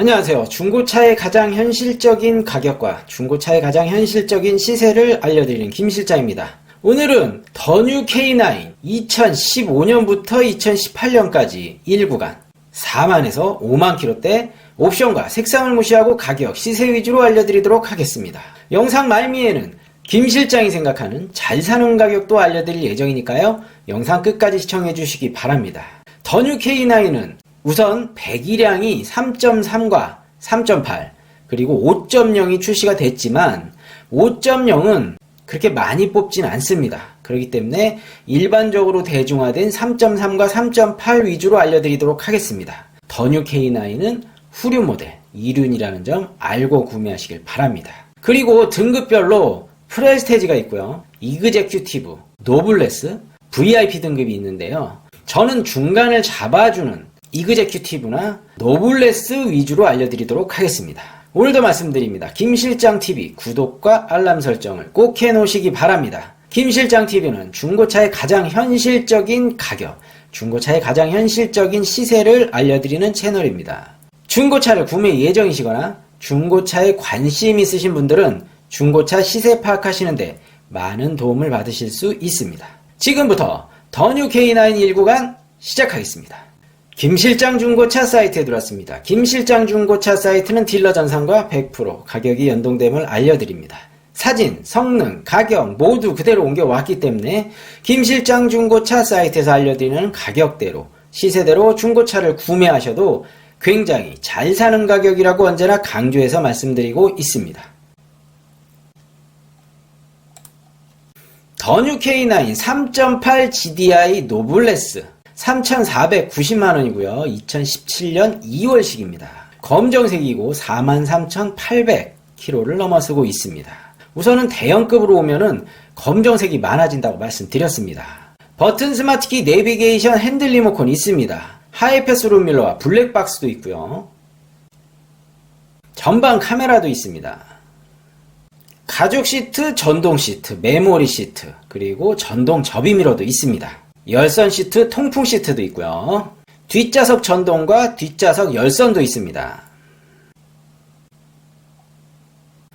안녕하세요. 중고차의 가장 현실적인 가격과 중고차의 가장 현실적인 시세를 알려드리는 김 실장입니다. 오늘은 더뉴 K9 2015년부터 2018년까지 1구간 4만에서 5만 킬로대 옵션과 색상을 무시하고 가격, 시세 위주로 알려드리도록 하겠습니다. 영상 말미에는 김 실장이 생각하는 잘 사는 가격도 알려드릴 예정이니까요. 영상 끝까지 시청해 주시기 바랍니다. 더뉴 K9은 우선 배기량이 3.3과 3.8 그리고 5.0이 출시가 됐지만 5.0은 그렇게 많이 뽑진 않습니다. 그렇기 때문에 일반적으로 대중화된 3.3과 3.8 위주로 알려드리도록 하겠습니다. 더뉴 K9은 후륜 모델 2륜이라는 점 알고 구매하시길 바랍니다. 그리고 등급별로 프레스테지가 있고요. 이그제큐티브, 노블레스, VIP 등급이 있는데요. 저는 중간을 잡아주는 이그제큐티브나 노블레스 위주로 알려드리도록 하겠습니다. 오늘도 말씀드립니다. 김실장TV 구독과 알람 설정을 꼭 해놓으시기 바랍니다. 김실장TV는 중고차의 가장 현실적인 가격, 중고차의 가장 현실적인 시세를 알려드리는 채널입니다. 중고차를 구매 예정이시거나 중고차에 관심 있으신 분들은 중고차 시세 파악하시는데 많은 도움을 받으실 수 있습니다. 지금부터 더뉴 K9 1구간 시작하겠습니다. 김실장 중고차 사이트에 들어왔습니다. 김실장 중고차 사이트는 딜러 전산과 100% 가격이 연동됨을 알려드립니다. 사진, 성능, 가격 모두 그대로 옮겨왔기 때문에 김실장 중고차 사이트에서 알려드리는 가격대로 시세대로 중고차를 구매하셔도 굉장히 잘 사는 가격이라고 언제나 강조해서 말씀드리고 있습니다. 더뉴 K9 3.8 GDI 노블레스 3,490만원이고요. 2017년 2월식입니다. 검정색이고 43,800km를 넘어서고 있습니다. 우선은 대형급으로 오면은 검정색이 많아진다고 말씀드렸습니다. 버튼 스마트키 내비게이션 핸들 리모컨 있습니다. 하이패스 룸밀러와 블랙박스도 있고요. 전방 카메라도 있습니다. 가죽 시트, 전동 시트, 메모리 시트, 그리고 전동 접이미러도 있습니다. 열선 시트, 통풍 시트도 있고요. 뒷좌석 전동과 뒷좌석 열선도 있습니다.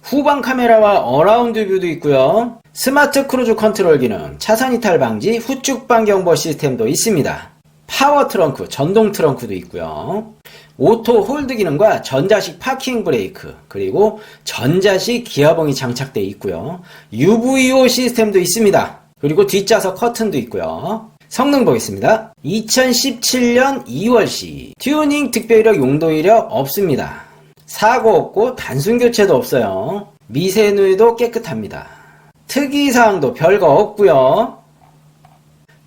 후방 카메라와 어라운드 뷰도 있고요. 스마트 크루즈 컨트롤 기능, 차선 이탈 방지, 후측방 경보 시스템도 있습니다. 파워 트렁크, 전동 트렁크도 있고요. 오토 홀드 기능과 전자식 파킹 브레이크, 그리고 전자식 기어봉이 장착되어 있고요. UVO 시스템도 있습니다. 그리고 뒷좌석 커튼도 있고요. 성능 보겠습니다. 2017년 2월시 튜닝 특별이력 용도 이력 없습니다. 사고 없고 단순 교체도 없어요. 미세 누이도 깨끗합니다. 특이사항도 별거 없고요.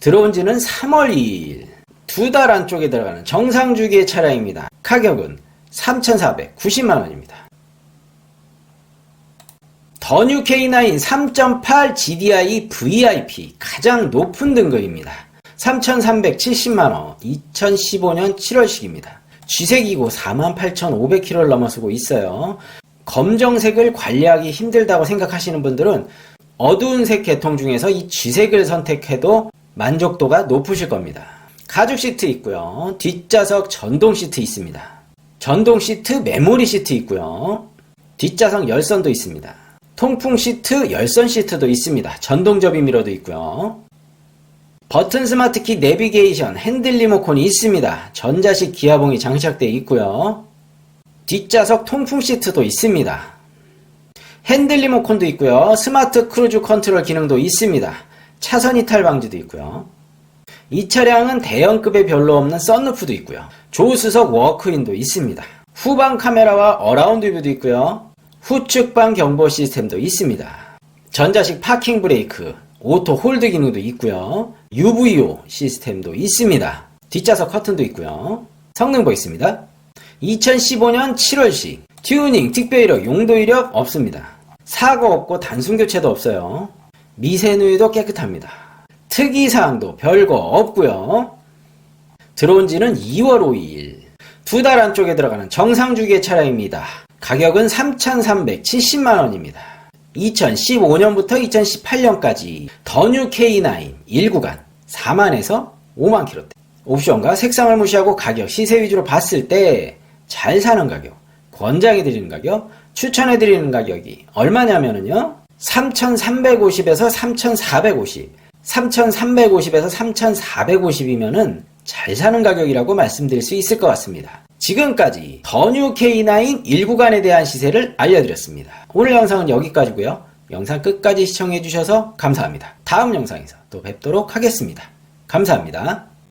들어온 지는 3월 2일. 두 달 안쪽에 들어가는 정상 주기의 차량입니다. 가격은 3,490만원입니다. 더뉴 K9 3.8 GDI VIP 가장 높은 등급입니다. 3,370만원 2015년 7월식입니다. 쥐색이고 48,500km를 넘어 서고 있어요. 검정색을 관리하기 힘들다고 생각하시는 분들은 어두운 색 계통 중에서 이 쥐색을 선택해도 만족도가 높으실 겁니다. 가죽 시트 있고요. 뒷좌석 전동 시트 있습니다. 전동 시트 메모리 시트 있고요. 뒷좌석 열선도 있습니다. 통풍 시트 열선 시트도 있습니다. 전동 접이 미러도 있고요. 버튼 스마트키 내비게이션 핸들 리모컨이 있습니다. 전자식 기아봉이 장착되어 있고요. 뒷좌석 통풍 시트도 있습니다. 핸들 리모컨도 있고요. 스마트 크루즈 컨트롤 기능도 있습니다. 차선 이탈 방지도 있고요. 이 차량은 대형급에 별로 없는 썬루프도 있고요. 조수석 워크인도 있습니다. 후방 카메라와 어라운드 뷰도 있고요. 후측방 경보 시스템도 있습니다. 전자식 파킹 브레이크, 오토 홀드 기능도 있고요. UVO 시스템도 있습니다. 뒷좌석 커튼도 있고요. 성능 보겠습니다. 2015년 7월식 튜닝 특별 이력 용도 이력 없습니다. 사고 없고 단순 교체도 없어요. 미세누이도 깨끗합니다. 특이사항도 별거 없고요. 들어온 지는 2월 5일. 두 달 안쪽에 들어가는 정상 주기의 차량입니다. 가격은 3,370만원입니다. 2015년부터 2018년까지 더뉴 K9 1구간 4만에서 5만 킬로대. 옵션과 색상을 무시하고 가격, 시세 위주로 봤을 때 잘 사는 가격, 권장해드리는 가격, 추천해드리는 가격이 얼마냐면요. 3,350에서 3,450, 3,350에서 3,450이면은 잘 사는 가격이라고 말씀드릴 수 있을 것 같습니다. 지금까지 더 뉴 K9 1구간에 대한 시세를 알려드렸습니다. 오늘 영상은 여기까지고요. 영상 끝까지 시청해주셔서 감사합니다. 다음 영상에서 또 뵙도록 하겠습니다. 감사합니다.